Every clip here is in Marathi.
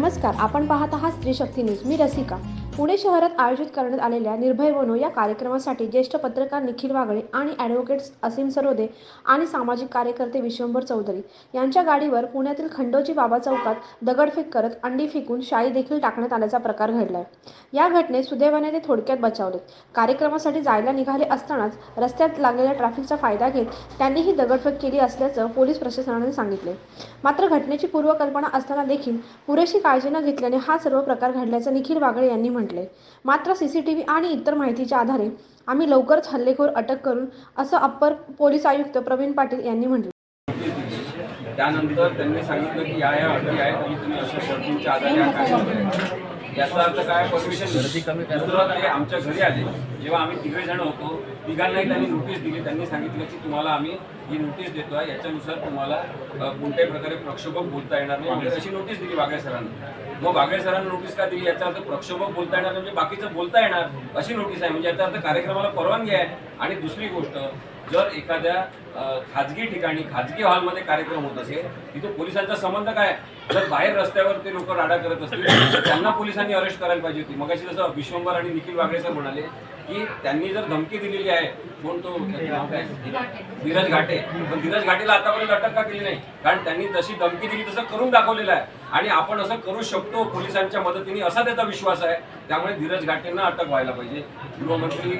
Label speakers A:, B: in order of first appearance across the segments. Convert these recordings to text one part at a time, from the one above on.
A: नमस्कार. आपण पाहत आहात स्त्री शक्ती न्यूज. मी रसिका. पुणे शहरात आयोजित करण्यात आलेल्या निर्भय बनो या कार्यक्रमासाठी ज्येष्ठ पत्रकार निखिल वागळे आणि ॲडव्होकेट्स असीम सरोदे आणि सामाजिक कार्यकर्ते विश्वंभर चौधरी यांच्या गाडीवर पुण्यातील खंडोजी बाबा चौकात दगडफेक करत अंडी फेकून शाई देखील टाकण्यात आल्याचा प्रकार घडलाय. या घटनेत सुदैवाने ते थोडक्यात बचावले. कार्यक्रमासाठी जायला निघाले असतानाच रस्त्यात लागलेल्या ट्रॅफिकचा फायदा घेत त्यांनी ही दगडफेक केली असल्याचं पोलीस प्रशासनाने सांगितले. मात्र घटनेची पूर्वकल्पना असताना देखील पुरेशी काळजी न घेतल्याने हा सर्व प्रकार घडल्याचं निखिल वागळे यांनी म्हटले मात्र सी सी टी व्ही आणि इतर माहितीच्या आधारे आम्ही लवकरच हल्लेखोर अटक करून असं अप्पर पोलीस आयुक्त प्रवीण पाटील यांनी म्हटले.
B: त्यानंतर त्यांनी सांगितलं की या या अटी आहेत की तुम्ही अशा शर्तींच्या आधारे हा कायदा याचा अर्थ काय? परमिशन दुसरं ते आमच्या घरी आले. जेव्हा आम्ही तिघे जण होतो तिघांनाही त्यांनी नोटीस दिली. त्यांनी सांगितलं की तुम्हाला आम्ही ही नोटीस देतो आहे याच्यानुसार तुम्हाला कोणत्याही प्रकारे प्रक्षोभक बोलता येणार नाही. अशी नोटीस दिली बागळे सरांनी. मग बागळे सरांना नोटीस का दिली? याचा अर्थ प्रक्षोभक बोलता येणार म्हणजे बाकीचं बोलता येणार अशी नोटीस आहे. म्हणजे याचा अर्थ कार्यक्रमाला परवानगी आहे. आणि दुसरी गोष्ट जर एखाद्या खाजगी ठिकाणी खाजगी हॉलमध्ये कार्यक्रम होत असेल तिथे पोलिसांचा संबंध काय? जर बाहेर रस्त्यावर ते लोक राडा करत असतील त्यांना पोलिसांनी अरेस्ट करायला पाहिजे होती. मग जसं विश्वंभर आणि निखिल वागळे सर म्हणाले की त्यांनी जर धमकी दिलेली आहे कोण तो? धीरज घाटे. पण धीरज घाटेला आतापर्यंत अटक का केली नाही? कारण त्यांनी जशी धमकी दिली तसं करून दाखवलेलं आहे. आणि आपण असं करू शकतो पोलिसांच्या मदतीने असा त्याचा विश्वास आहे. त्यामुळे धीरज घाटेंना अटक व्हायला पाहिजे. गृहमंत्री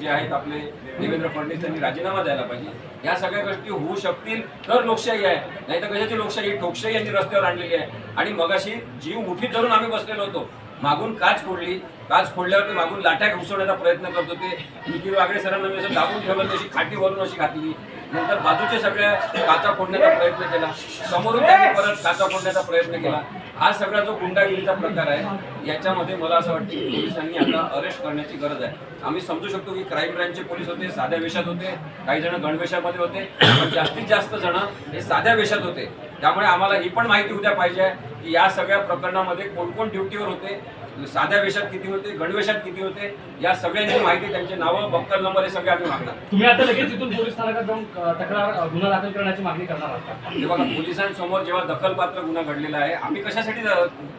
B: जे आहेत आपले देवेंद्र फडणवीस यांनी राजीनामा द्यायला पाहिजे. या सगळ्या गोष्टी होऊ शकतील तर लोकशाही आहे. नाही तर कशाची लोकशाही? ठोकशाही यांनी रस्त्यावर आणलेली आहे. आणि मगाशी जीव मुठीत धरून आम्ही बसलेलो होतो. मागून काच फोडली. काच फोडल्यावर मागून लाट्या घुसवण्याचा प्रयत्न करत होते. निखिल वागळे सरांना मी असं दाबून ठेवलं तशी खाटी भरून अशी घातली नंतर बाजूच्या सगळ्या काचा फोडण्याचा प्रयत्न केला. समोरून त्यांनी परत काचा फोडण्याचा प्रयत्न केला. हा सगळा जो गुंडागिरीचा प्रकार आहे याच्यामध्ये मला असं वाटतं की पोलिसांनी आता अरेस्ट करण्याची गरज आहे. आम्ही समजू शकतो की क्राईम ब्रँचचे पोलीस होते साध्या वेशात होते काही जण गणवेशामध्ये होते पण जास्तीत जास्त जण हे साध्या वेशात होते. त्यामुळे आम्हाला ही पण माहिती उद्या पाहिजे की या सगळ्या प्रकरणामध्ये कोण कोण ड्युटीवर होते साध्या वेशात किती होते गणवेशात किती होते या सगळ्यांची माहिती त्यांचे नावं बक्कल नंबर हे सगळे आम्ही मागणार.
C: तुम्ही आता लगेच इथून पोलीस स्थानकात जाऊन तक्रार गुन्हा दाखल करण्याची मागणी करणार आहात का?
B: हे बघा पोलिसांसमोर जेव्हा दखलपात्र गुन्हा घडलेला आहे आम्ही कशासाठी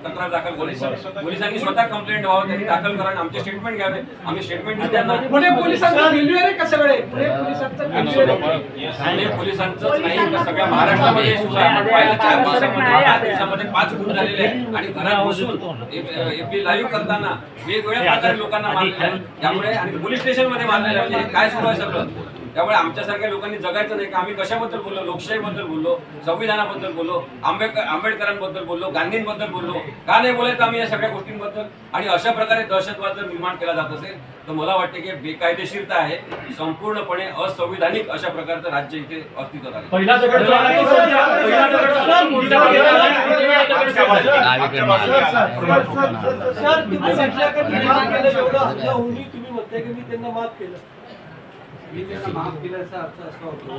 B: तक्रार दाखल करायची पोलिसांनी स्वतः कंप्लेंट व्हावं त्यांनी दाखल करा आणि आमचे स्टेटमेंट घ्यावे. आम्ही स्टेटमेंट त्यांना
D: पुणे पोलिसांचा आहे का सगळे पुणे पोलिसांचा
B: पोलिसांचंच नाही सगळ्या महाराष्ट्रामध्ये सुद्धा आपण पाहिलं चार दिवसामध्ये पाच दिवसामध्ये पाच गुण झालेले आणि घरात बसून एपी लाईव्ह करताना वेगवेगळ्या प्रकारे लोकांना मारलेलं आहे. त्यामुळे आणि पोलीस स्टेशनमध्ये मारलेलं आहे. म्हणजे काय सुरू आहे सगळं? त्यामुळे आमच्यासारख्या लोकांनी जगायचं नाही का? आम्ही कशाबद्दल बोललो? लोकशाहीबद्दल बोललो? संविधानाबद्दल बोललो? आंबेडकर आंबेडकरांबद्दल बोललो? गांधींबद्दल बोललो? का नाही बोलायचं आम्ही या सगळ्या गोष्टींबद्दल? आणि अशा प्रकारे दहशतवाद जर निर्माण केला जात असेल तर मला वाटते की बेकायदेशीरता आहे. संपूर्णपणे असंविधानिक अशा प्रकारचं राज्य इथे अस्तित्वात आलं?
D: सर तुम्ही म्हटलं की मी त्यांना माफ केलं.
E: मी त्यांना माफ केल्याचा अर्थ असा होतो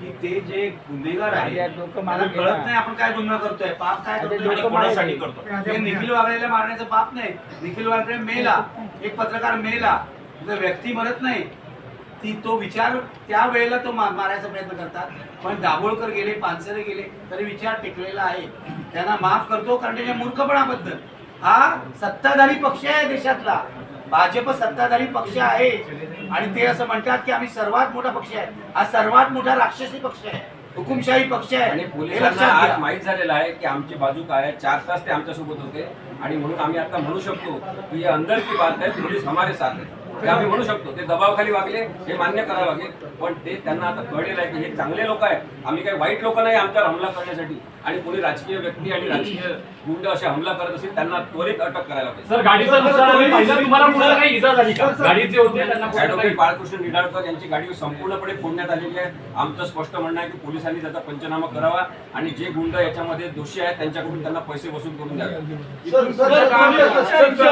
E: की ते जे गुन्हेगार आहेत मला कळत नाही आपण काय गुन्हा करतोय पाप काय करतोय आणि कोणासाठी करतोय? हे निखिल वागळेला मारण्याचं पाप नाही. निखिल मेला. एक पत्रकार मेला. जर व्यक्ती मरत नाही ती तो विचार त्या वेळेला तो मा- मारायचा प्रयत्न करतात. पण दाभोळकर गेले पानसरे गेले तरी विचार टिकलेला आहे. त्यांना माफ करतो कारण त्याच्या मूर्खपणाबद्दल. हा सत्ताधारी पक्ष आहे देशातला. भाजप सत्ताधारी पक्ष आहे. आणि ते असं म्हणतात की आम्ही सर्वात मोठा पक्ष आहे. हा सर्वात मोठा राक्षसी पक्ष आहे. हुकुमशाही पक्ष आहे.
B: आणि पोलिसांना आज. माहीत झालेलं आहे की आमची बाजू काय आहे? चार तास ते आमच्यासोबत होते. आणि म्हणून आम्ही आता म्हणू शकतो की अंदर की बात आहे पोलीस हमारे साथ आहे ते आम्ही म्हणू शकतो ते दबावाखाली वागले हे मान्य करावं लागेल पण ते त्यांना आता कळलेलं आहे की हे चांगले लोक आहेत आम्ही काही वाईट लोक नाही आमच्यावर हमला करण्यासाठी आणि कोणी राजकीय व्यक्ती आणि राजकीय गुंड असे हमला करत असतील त्यांना त्वरित अटक करायला पाहिजे
C: सर गाडीचं नुकसान आम्ही पाहिलं तुम्हाला कुणाला काही इजा झाली का गाडीत जे होते त्यांना कुणाला
B: ऍडव्होकेट
C: काही
B: बाळकृष्ण निडाळकर यांची गाडी संपूर्णपणे फोडण्यात आलेली आहे आमचं स्पष्ट म्हणणं आहे की पोलिसांनी त्याचा पंचनामा करावा आणि जे गुंड याच्यामध्ये दोषी आहेत त्यांच्याकडून त्यांना पैसे वसूल करून द्यावे
D: सर?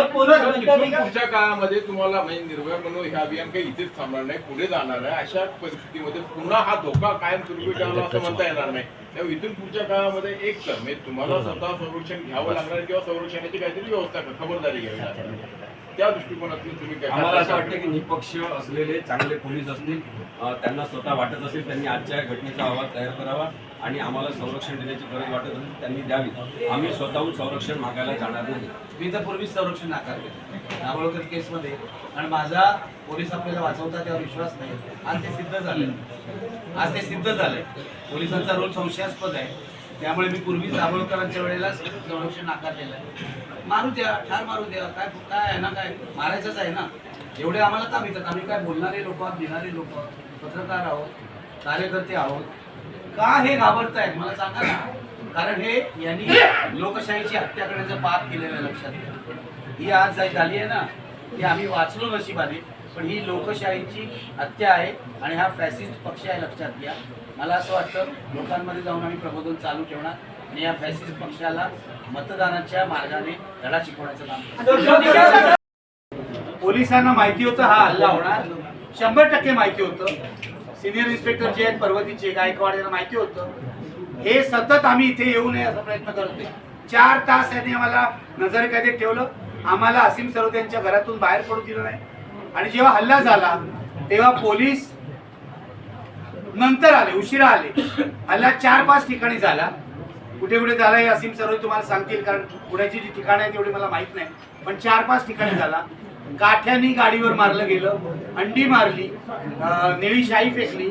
F: पुढच्या काळामध्ये तुम्हाला म्हणजे निर्भय म्हणून हे अभियान काही इथेच थांबणार नाही पुढे जाणार आहे. अशा परिस्थितीमध्ये पुन्हा हा धोका कायम ठेवला असं म्हणता येणार नाही. त्यामुळे इथून पुढच्या काळामध्ये एक तर म्हणजे तुम्हाला स्वतः संरक्षण घ्यावं लागणार किंवा संरक्षणाची काहीतरी व्यवस्था कर- खबरदारी घ्यावी लागणार. त्या दृष्टिकोनातून तुम्ही काय
B: आम्हाला असं वाटतं की निपक्ष असलेले चांगले पोलीस असतील त्यांना स्वतः वाटत असेल त्यांनी आजच्या घटनेचा अहवाल तयार करावा आणि आम्हाला संरक्षण देण्याची गरज वाटत असेल त्यांनी द्यावी. आम्ही स्वतःहून संरक्षण मागायला जाणार नाही.
G: मी तर पूर्वीच संरक्षण नाकारले. दाभोळकर केसमध्ये आणि माझा पोलीस आपल्याला वाचवतात त्यावर विश्वास नाही. आज ते सिद्ध झालं. आज ते सिद्ध झालंय पोलिसांचा रोल संशयास्पद आहे. त्यामुळे मी पूर्वीच दाभोळकरांच्या वेळेला संरक्षण नाकारलेलं आहे. मारू द्या ठार मारू द्या. काय काय आहे ना काय? मारायचंच आहे ना. एवढे आम्हाला का भीतात आम्ही काय बोलणारे लोक आहोत लिहिणारे लोक आहोत पत्रकार आहोत कार्यकर्ते आहोत? का हे घाबरतायत? मला सांगा ना. कारण हे यांनी लोकशाहीची हत्या करण्याचं पाप केलेलं लक्षात घ्या. ही आज झाली आहे ना. ही आम्ही वाचलो नशिबाने पण ही लोकशाहीची हत्या आहे आणि हा फॅसिस्ट पक्ष आहे लक्षात घ्या. मला असं वाटतं लोकांमध्ये जाऊन आम्ही प्रबोधन चालू ठेवणार आणि या फॅसिस्ट पक्षाला मतदानाच्या मार्गाने धडा शिकवण्याचं काम. पोलिसांना माहिती होतं हा हल्ला होणार. शंभर टक्के माहिती होतं. सिनियर इन्स्पेक्टर जे आहेत पर्वतीचे गायकवाड यांना माहिती होतं. हे सतत आम्ही इथे येऊ नये असा प्रयत्न करतोय. चार तास यांनी आम्हाला नजरेखाली ठेवलं. आम्हाला असीम सरोद यांच्या घरातून बाहेर पडू दिलं नाही. आणि जेव्हा हल्ला झाला तेव्हा पोलीस नंतर आले उशिरा आले. हल्ला चार पाच ठिकाणी झाला. कुठे कुठे झाला हे असीम सरोद तुम्हाला सांगतील कारण पुण्याची जी ठिकाणं आहेत तेवढी मला माहीत नाही. पण चार पाच ठिकाणी झाला. काठ्यानी गाडीवर मारलं गेलं अंडी मारली नेळी निळी शाई फेकली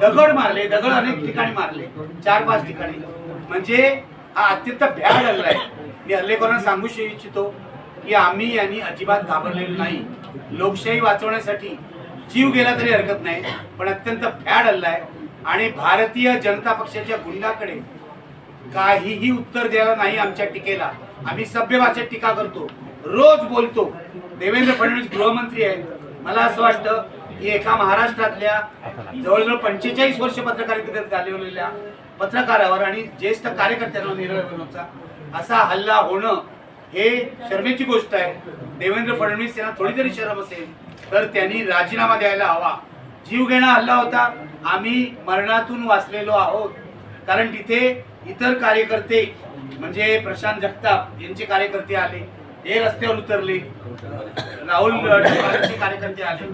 G: दगड मारले दगड अनेक ठिकाणी मारले चार पाच ठिकाणी. म्हणजे हा अत्यंत भ्याड हल्ला आहे. मी हल्लेखोरांना सांगू इच्छितो. की आम्ही यांनी अजिबात घाबरलेलो नाही. लोकशाही वाचवण्यासाठी जीव गेला तरी हरकत नाही पण अत्यंत फॅड हल्ला आहे. आणि भारतीय जनता पक्षाच्या गुंडाकडे काहीही उत्तर द्यायला नाही आमच्या टीकेला. आम्ही सभ्य भाषेत टीका करतो रोज बोलतो. देवेंद्र फडणवीस गृहमंत्री आहेत. मला असं वाटतं की एका महाराष्ट्रातल्या जवळजवळ पंचेचाळीस वर्ष पत्रकारितेत घालवलेल्या पत्रकारावर आणि ज्येष्ठ कार्यकर्त्यांवर निर्णय असा हल्ला होणं हे शर्मेची गोष्ट आहे. देवेंद्र फडणवीस यांना थोडी तरी शरम असेल तर त्यांनी राजीनामा द्यायला हवा. जीव घेणा हल्ला होता. आम्ही मरणातून वाचलेलो आहोत. कारण तिथे इतर कार्यकर्ते म्हणजे प्रशांत जगताप यांचे कार्यकर्ते आले. हे रस्त्यावर उतरले. राहुल कार्यकर्ते आले.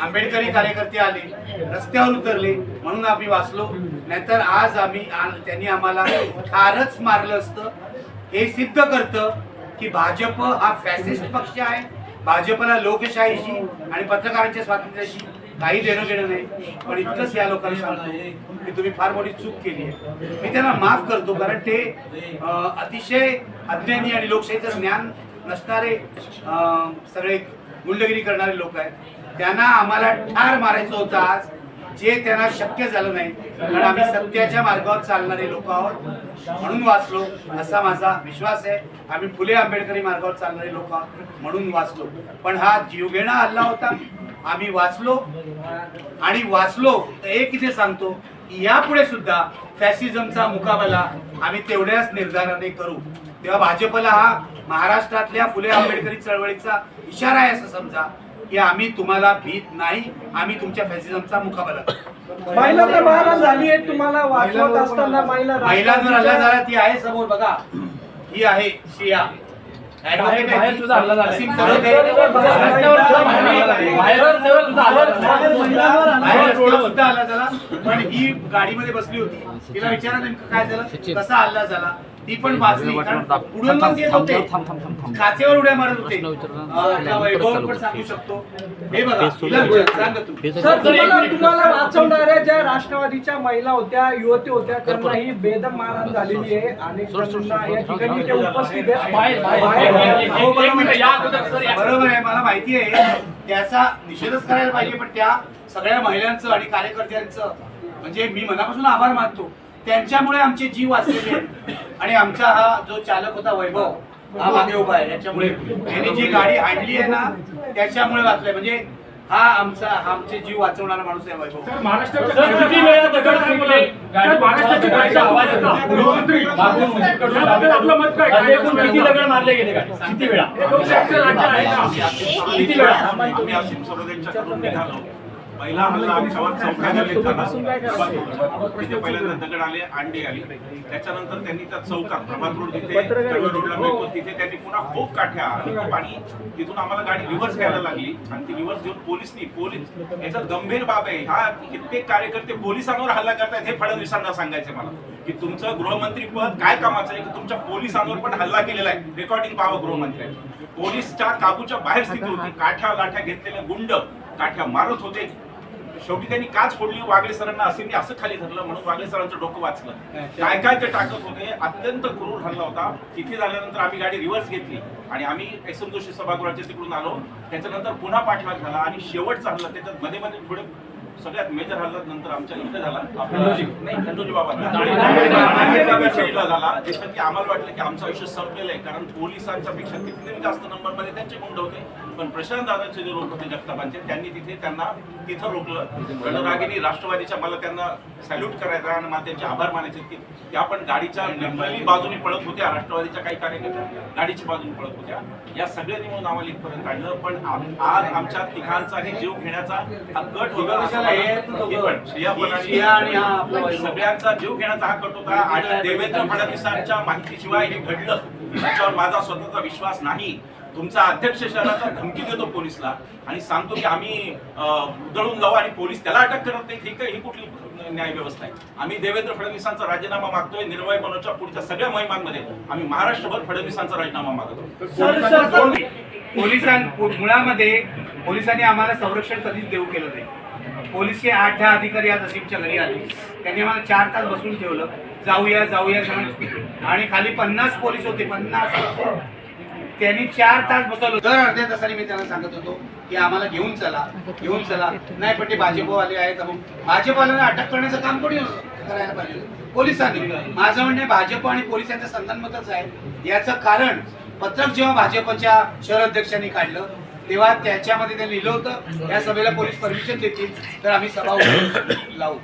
G: आंबेडकरी कार्यकर्ते आले. रस्त्यावर उतरले. म्हणून आम्ही वाचलो. नाहीतर आज आम्ही त्यांनी आम्हाला ठारच मारलं असतं. हे सिद्ध करतं. की भाजप हा फॅसिस्ट पक्ष आहे. भाजपला लोकशाहीशी आणि पत्रकारांच्या स्वातंत्र्याशी काही देणं घेणं नाही. पण इतकंच या लोकांना सांगतो की तुम्ही फार मोठी चूक केली आहे. मी त्यांना माफ करतो कारण ते अतिशय अज्ञानी आणि लोकशाहीचं ज्ञान नसणारे अं, सगळे गुंडगिरी करणारे लोक आहेत. त्यांना आम्हाला ठार मारायचं होतं आज. जे त्यांना शक्य झालं नाही कारण आम्ही सत्याच्या मार्गावर चालणारे लोक आहोत म्हणून वाचलो असा माझा विश्वास आहे. आम्ही फुले आंबेडकरी मार्गावर चालणारे लोक आहोत म्हणून वाचलो. पण हा जीवघेणा हल्ला होता. आम्ही वाचलो आणि वाचलो तर एक इथे सांगतो की यापुढे सुद्धा फॅसिझमचा मुकाबला आम्ही तेवढ्याच निर्धाराने करू. तेव्हा भाजपला हा महाराष्ट्रातल्या फुले आंबेडकरी चळवळीचा इशारा आहे असं समजा की आम्ही तुम्हाला भीत नाही आम्ही तुमच्या फॅसिझमचा मुकाबला करू
D: महिलांना मारहाण झाली आहे तुम्हाला वाचवत असताना महिला
G: महिलांवर हल्ला झाला ती आहे समोर बघा ही आहे.
C: सुद्धा हल्ला झाला.
G: असीम
C: हल्ला झाला
G: पण ही गाडीमध्ये बसली होती तिला विचारा नेमकं काय झालं कसा हल्ला झाला ती पण वाचली येत होते. काचेवर उड्या मारत होते. अं, वैभव पण सांगू शकतो. हे बघा
D: सर तुम्हाला तुम्हाला वाचवणाऱ्या ज्या राष्ट्रवादीच्या महिला होत्या युवती होत्या त्यांना ही बेदम मारहाण झालेली आहे आणि त्यांना या ठिकाणी ते उपस्थित
G: बरोबर आहे. मला माहिती आहे. त्याचा निषेधच करायला पाहिजे पण त्या सगळ्या महिलांचं आणि कार्यकर्त्यांचं म्हणजे मी मनापासून आभार मानतो. त्यांच्यामुळे आमचे जीव वाचलेले आहेत. आणि आमचा हा जो चालक होता वैभव हा मागे उभा आहे. याच्यामुळे यांनी जी गाडी आणली आहे ना त्याच्यामुळे वाचलंय. म्हणजे हा आमचा आमचे जीव वाचवणारा माणूस आहे वैभव.
C: महाराष्ट्राची किती वेळा?
G: आम्ही असीम निघालो.
E: पहिला हल्ला आमच्यावर पहिल्यांदा दगड आले अंडी आली. त्याच्यानंतर त्यांनी त्या चौकात प्रभात रोड जिथे रोडला मिळतो तिथे त्यांनी पुन्हा खूप काठ्या आणि तिथून आम्हाला गाडी रिव्हर्स घ्यायला लागली. आणि ती रिव्हर्स घेऊन पोलिसनी पोलीस याच्यात गंभीर बाब आहे. हा कित्येक कार्यकर्ते पोलिसांवर हल्ला करतायत हे फडणवीसांना सांगायचे मला. की तुमचं गृहमंत्री पद काय कामाचं आहे? की तुमच्या पोलिसांवर पण हल्ला केलेला आहे. रेकॉर्डिंग पाहावं गृहमंत्र्यांनी. पोलीसच्या काबूच्या बाहेर स्थिती होती. काठ्या लाठ्या घेतलेले गुंड काठ्या मारत होते. शेवटी त्यांनी काच फोडली वागले सरांना असे असं खाली धरलं म्हणून वागले सरांचं डोकं वाचलं. काय काय ते टाकत होते अत्यंत क्रूर हल्ला होता. तिथे झाल्यानंतर आम्ही गाडी रिव्हर्स घेतली आणि आम्ही एस एम जोशी सभागृहाच्या तिकडून आलो. त्याच्यानंतर पुन्हा पाठलाग झाला आणि शेवटचा हल्ला त्याच्यात मध्ये मध्ये थोडे सगळ्यात मेजर हल्ला नंतर आमच्या इथे झाला. नाही खंडोजी बाबा झाला. की आम्हाला वाटलं की आमचं आयुष्य संपलेलं आहे कारण पोलिसांच्या पेक्षा कितीतरी जास्त नंबरमध्ये त्यांचे गुंड होते? पण प्रशांत दादाचे जे लोक होते जगतापांचे त्यांनी तिथे त्यांना तिथं रोखलं. रणरागिनी राष्ट्रवादीच्या मला त्यांना सॅल्यूट करायचा आणि मला त्यांचे आभार मानायचे की त्या पण गाडीच्या लिबरली बाजूने पळत होत्या राष्ट्रवादीच्या काही कार्यकर्त्या गाडीच्या बाजूने पळत होत्या. या सगळ्यांनी म्हणून आम्हाला इथपर्यंत काढलं पण आज आमच्या तिघांचा हे जीव घेण्याचा हा कट होता. हे
D: हा.
E: सगळ्यांचा जीव घेण्याचा हा कट होता आणि देवेंद्र फडणवीसांच्या माहितीशिवाय हे घडलं. त्याच्यावर माझा स्वतःचा विश्वास नाही. तुमचा अध्यक्ष शहराचा धमकी देतो पोलिसला. आणि सांगतो की आम्ही उधळून जाऊ आणि पोलीस त्याला अटक करत नाही. ठीक आहे ही कुठली न्याय व्यवस्था आहे. आम्ही देवेंद्र फडणवीसांचा राजीनामा मागतोय. निर्भय बनवच्या पुढच्या सगळ्या मोहिमांमध्ये आम्ही महाराष्ट्रभर फडणवीसांचा राजीनामा मागतो
G: पोलिसां मुळामध्ये पोलिसांनी आम्हाला संरक्षण कधीच देऊ केलं नाही. पोलीसचे आठ दहा अधिकारी आज असिमच्या घरी आले. त्यांनी मला चार तास बसून ठेवलं. जाऊया जाऊया आणि खाली पन्नास पोलीस होते पन्नास. त्यांनी चार तास बसवलं. दर अर्ध्या तासाने मी त्यांना सांगत होतो की आम्हाला घेऊन चला घेऊन चला. नाही पण ते भाजपवाले आहेत. मग भाजपवाल्यांना अटक करण्याचं काम कोणी करायला पाहिजे? पोलिसांनी. माझं म्हणणं भाजप आणि पोलिसांच्या संगनमतच आहे. याचं कारण पत्रक जेव्हा भाजपच्या शहर अध्यक्षांनी काढलं तेव्हा त्याच्यामध्ये त्यांनी लिहिलं होतं. या सभेला पोलीस परमिशन देतील तर आम्ही सभा लावू.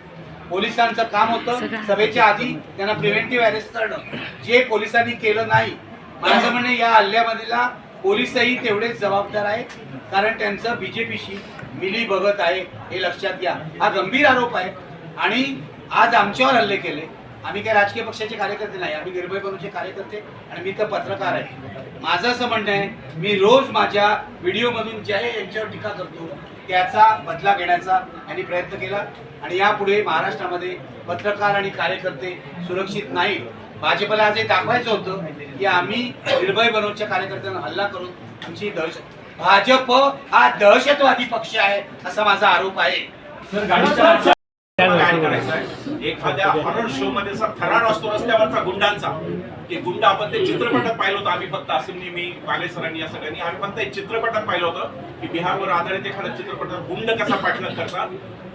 G: पोलिसांचं काम होतं. सभेच्या आधी त्यांना प्रिव्हेंटिव्ह अरेस्ट करणं. जे पोलिसांनी केलं नाही माझं म्हणणे या हल्ल्यामध्ये पोलीसही तेवढेच जबाबदार आहेत. कारण त्यांचं बीजेपीशी मिली बघत आहे हे लक्षात घ्या. हा गंभीर आरोप आहे. आणि आज आमच्यावर हल्ले केले. आम्ही काही राजकीय पक्षाचे कार्यकर्ते नाही आम्ही निर्भय बनूचे कार्यकर्ते आणि मी तर पत्रकार आहे. माझं असं म्हणणं आहे मी रोज माझ्या व्हिडिओमधून ज्या यांच्यावर टीका करतो त्याचा बदला घेण्याचा यांनी प्रयत्न केला आणि यापुढे महाराष्ट्रामध्ये पत्रकार आणि कार्यकर्ते सुरक्षित नाही. भाजपला आज हे दाखवायचं होतं की आम्ही निर्भय बनवच्या कार्यकर्त्यांना हल्ला करून आमची दहशत भाजप हा दहशतवादी पक्ष आहे असा माझा आरोप आहे.
E: काय करायचं आहे? एखाद्या हॉरर शो मध्ये असा थरार असतो रस्त्यावरचा गुंडांचा ते गुंड आपण ते चित्रपटात पाहिलं होतं आम्ही फक्त असिमनी मी वाले सरांनी या सगळ्यांनी आम्ही फक्त एक चित्रपटात पाहिलं होतं की बिहारवर आधारित एखाद्या चित्रपटात गुंड कसा पाठलाग करतात?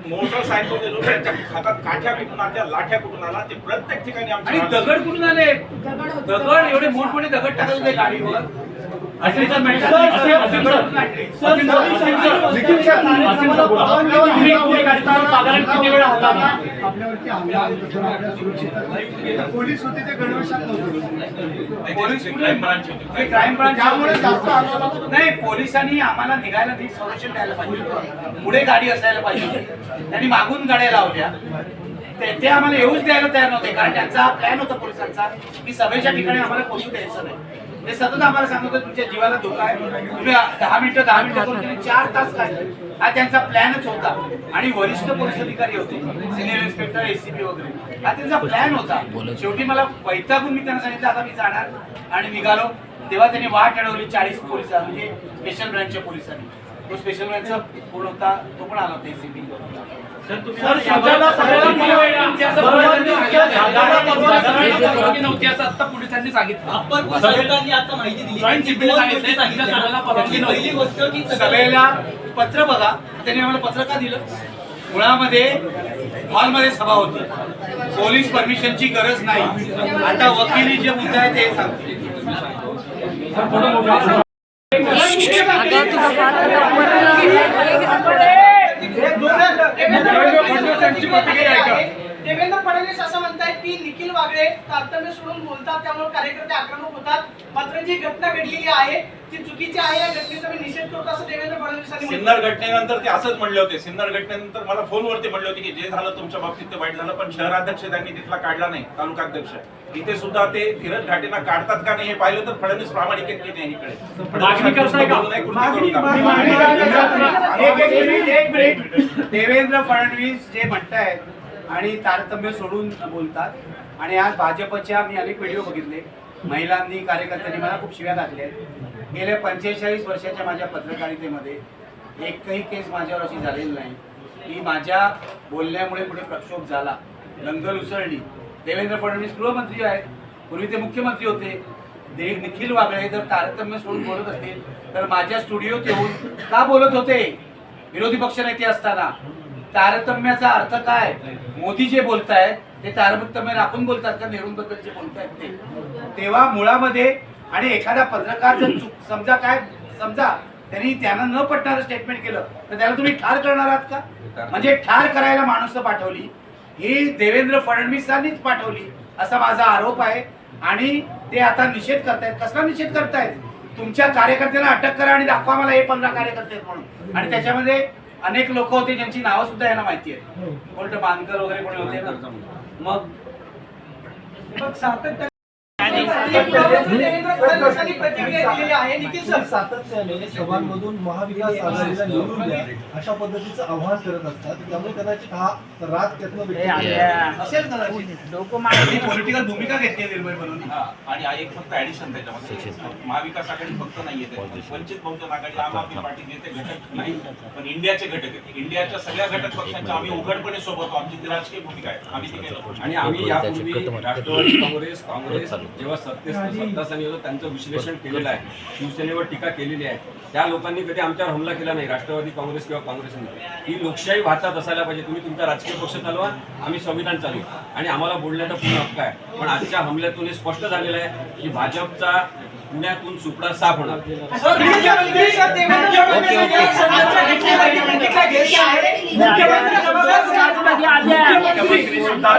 E: मोटरसायकल लोक त्यांच्या हातात काठ्या कुठून आल्या लाठ्या कुठून आला ते प्रत्येक ठिकाणी
D: आणि
E: आमच्या
D: दगड कुठून आले? दगड एवढे मोठमोठे दगड टाकले गाडीवर.
H: पोलीस होते ते.
D: हे. नाही पोलिसांनी आम्हाला निघायला संरक्षण द्यायला पाहिजे. पुढे गाडी असायला पाहिजे. त्यांनी मागून गाड्या लावल्या ते ते आम्हाला येऊच द्यायला तयार नव्हते कारण त्यांचा प्लॅन होता पोलिसांचा की सभेच्या ठिकाणी आम्हाला पोहोचू द्यायचं नाही ते सतत आम्हाला सांगत होते तुमच्या जीवाला धोका आहे. तुम्ही दहा मिनिटं दहा मिनिटं करून त्यांनी चार तास काढले हा त्यांचा प्लॅनच होता. आणि वरिष्ठ पोलीस अधिकारी होते सिनियर इन्स्पेक्टर एसीपी वगैरे. हा त्यांचा प्लॅन होता. शेवटी मला वैतागून मी त्यांना सांगितलं आता मी जाणार आणि निघालो. तेव्हा त्यांनी वाट अडवली चाळीस पोलिसांना म्हणजे स्पेशल ब्रँचच्या पोलिसांनी. तो स्पेशल ब्रँचचा कोण होता? तो पण आला होता एसीपी
C: सर, सगळ्यांना- नव्हती असं आता पोलिसांनी सांगितलं.
I: आपण सरकारने आता माहिती दिली.
C: जॉईंट चिठ्ठीने सांगितले सांगितलं सगळ्यांना परवानगी
I: पहिली
C: नव्हती.
I: गोष्ट की
D: सभेला पत्र बघा. त्यांनी आम्हाला पत्र का दिलं? मुळामध्ये हॉलमध्ये सभा होती. पोलीस परमिशनची गरज नाही. आता वकिली जे मुद्दा आहे ते सांगते
G: देवेंद्र फडणवीस असं म्हणतायत की निखिल
I: वागळे तारतम्य सोडून त्यामुळे कार्यकर्ते आक्रमक होतात मात्र जी घटना घडलेली आहे ती चुकीची आहे या घटनेचा मी निषेध करतो असं देवेंद्र फडणवीसांनी.
E: सिन्नर घटनेनंतर ते असंच म्हणले होते सिन्नर घटनेनंतर मला फोनवरती म्हणले होते की जे झालं तुमच्या बाबतीत ते वाईट झालं पण शहराध्यक्ष त्यांनी तिथला काढला नाही तालुकाध्यक्ष इथे सुद्धा ते धीरज घाटेंना काढतात का नाही हे पाहिलं तर फडणवीस प्रामाणिक नाही इकडे
D: मागणी करताय का?
G: एक मिनिट देवेंद्र फडणवीस जे म्हणतायत आणि तारतम्य सोडून बोलतात आणि आज भाजपच्या मी अनेक व्हिडिओ बघितले. महिलांनी कार्यकर्त्यांनी मला खूप शिव्या घातल्या आहेत. गेल्या पंचेचाळीस वर्षाच्या माझ्या पत्रकारितेमध्ये एकही केस माझ्यावर अशी झालेली नाही. की माझ्या बोलण्यामुळे पुढे प्रक्षोभ झाला. दंगल उसळली. देवेंद्र फडणवीस गृहमंत्री आहेत. पूर्वी ते मुख्यमंत्री होते. दे निखिल वागळे जर तारतम्य सोडून बोलत असतील तर माझ्या स्टुडिओत येऊन का बोलत होते? विरोधी पक्षनेते असताना. तारतम्याचा अर्थ काय? मोदी जे बोलतायत ते तारतम्य राखून बोलतात का नेहरूंबद्दल जे बोलतायत ते? तेव्हा मुळामध्ये आणि एखादा पत्रकार जर चूक समजा काय समजा त्यांनी त्यांना न पटणारं स्टेटमेंट केलं तर त्याला तुम्ही ठार करणार आहात का? म्हणजे ठार करायला माणसं पाठवली ही देवेंद्र फडणवीसांनीच पाठवली असा माझा आरोप आहे. आणि ते आता निषेध करतायत. कसला निषेध करतायत? तुमच्या कार्यकर्त्याला अटक करा आणि दाखवा मला हे पंधरा कार्यकर्ते आहेत म्हणून. आणि त्याच्यामध्ये अनेक लोक होते ज्यांची नावं सुद्धा यांना माहिती आहेत. कोणतं बांधकर वगैरे कोणी होते ना? मग
I: मग सातत्याने
H: सातत्याने सभांमधून महाविकास आघाडीला निवडून द्या. अशा पद्धतीचं आव्हान करत असतात. त्यामुळे कदाचित हा राग त्यातनं.
G: असेल कदाचित. पॉलिटिकल भूमिका घेतली निर्भय म्हणून.
E: हा, आणि एक फक्त ऍडिशन त्याच्यामध्ये. महाविकास आघाडी फक्त नाहीये. वंचित बहुजन आघाडी आम आदमी पार्टी ते घटक नाही पण इंडियाचे घटक आहेत. इंडियाच्या सगळ्या घटक पक्षांच्या आम्ही उघडपणे सोबत आहोत. आमची ती राजकीय भूमिका आहे. आम्ही ती केलं.
B: आणि आम्ही यापूर्वी राष्ट्रवादी काँग्रेस काँग्रेस जेव्हा सत्तास्थानी होतं त्यांचं विश्लेषण केलेलं आहे. शिवसेनेवर टीका केलेली आहे. त्या लोकांनी कधी आमच्यावर हमला केला नाही राष्ट्रवादी काँग्रेस किंवा काँग्रेसने. ही लोकशाही भारतात असायला पाहिजे. तुम्ही तुमचा राजकीय पक्ष चालवा आम्ही संविधान चालू आणि आम्हाला बोलण्याचा पूर्ण हक्क आहे. पण आजच्या हमल्यातून हे स्पष्ट झालेलं आहे की भाजपचा पुण्यातून सुपडा साफ होणार.
I: मुख्यमंत्री
E: सुद्धा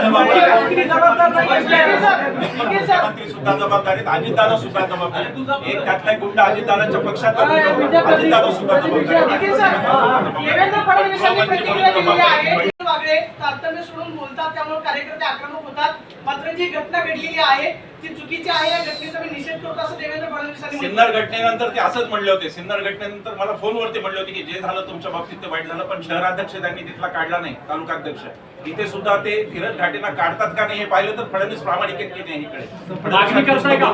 E: सुद्धा जबाबदार आहेत अजितदादा सुद्धा जबाबदार आहेत. एक त्यातला एक गुंडा अजितदादाच्या पक्षात अजितदादा सुद्धा जबाबदार आहेत.
I: निखिल सर देवेंद्र फडणवीसांनी प्रतिक्रिया दिलेली आहे. वागळे तारतम्य सोडून बोलतात त्यामुळे कार्यकर्ते आक्रमक होतात. मात्र जी घटना घडलेली आहे ती चुकीची आहे या घटनेचा मी निषेध करतो असं देवेंद्र फडणवीसांनी म्हटलं.
E: सिन्नर घटनेनंतर ते असंच म्हणले होते. सिन्नर घटनेनंतर मला फोनवरती म्हणले होते की जे झालं तुमच्या बाबतीत ते वाईट झालं पण शहराध्यक्ष त्यांनी तिथला काढला नाही तालुकाध्यक्ष. इथे सुद्धा ते धीरज घाटेंना काढतात का नाही हे पाहिलं तर फडणवीस प्रामाणिक नाही इकडे?
D: करताय का?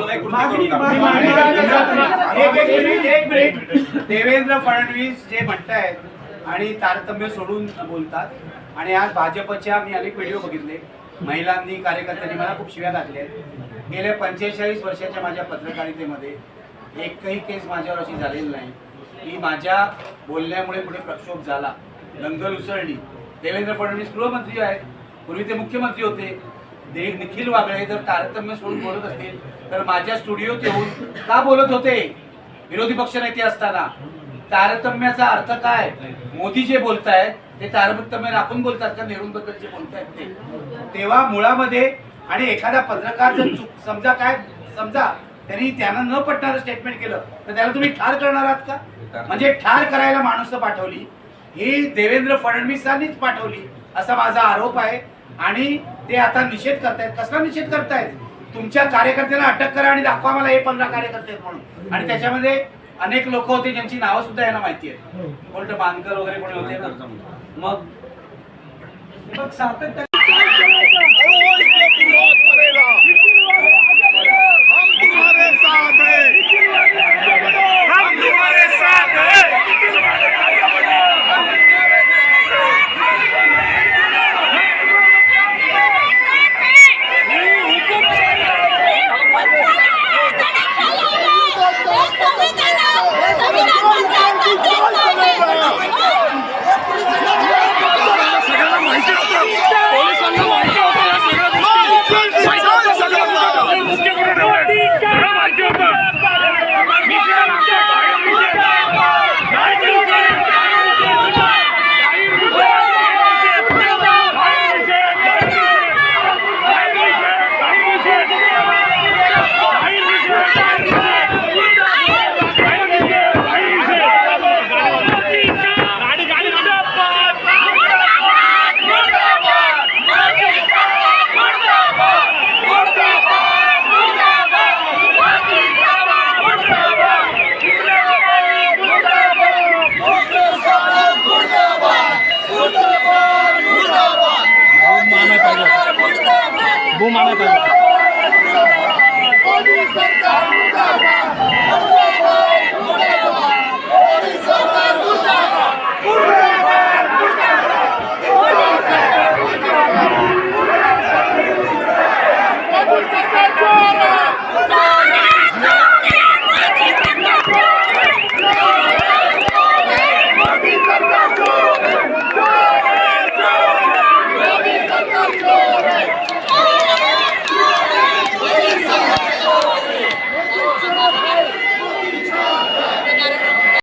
G: एक मिनिट. देवेंद्र फडणवीस जे म्हणतायत आणि तारतम्य सोडून बोलतात आणि आज भाजपच्या मी अनेक व्हिडिओ बघितले महिलांनी कार्यकर्त्यांनी मला खूप शिव्या घातल्या आहेत. गेल्या पंचेचाळीस वर्षाच्या माझ्या पत्रकारितेमध्ये एकही केस माझ्यावर अशी झालेली नाही. की माझ्या बोलण्यामुळे पुढे प्रक्षोभ झाला. दंगल उसळली. देवेंद्र फडणवीस गृहमंत्री आहेत. पूर्वी ते मुख्यमंत्री होते. दे निखिल वागळे जर तारतम्य सोडून बोलत असतील तर माझ्या स्टुडिओत येऊन का बोलत होते? विरोधी पक्ष नेते असताना. तारतम्याचा अर्थ काय? मोदी जे बोलतायत ते तारतम्य राखून बोलतात का नेहरूंबद्दल जे बोलतायत ते? तेव्हा मुळामध्ये आणि एखादा पत्रकार जर चूक समजा काय समजा त्यांनी त्यांना न पटणारं स्टेटमेंट केलं तर त्याला तुम्ही ठार करणार आहात का? म्हणजे ठार करायला माणसं पाठवली ही देवेंद्र फडणवीसांनीच पाठवली असा माझा आरोप आहे. आणि ते आता निषेध करतायत. कसला निषेध करतायत? तुमच्या कार्यकर्त्याला अटक करा आणि दाखवा मला हे पंधरा कार्यकर्ते आहेत म्हणून. आणि त्याच्यामध्ये अनेक लोक होते ज्यांची नावं सुद्धा यांना माहिती आहेत. कोणतं बांधकर वगैरे कोणी होते ना? मग
I: मग মানে তাই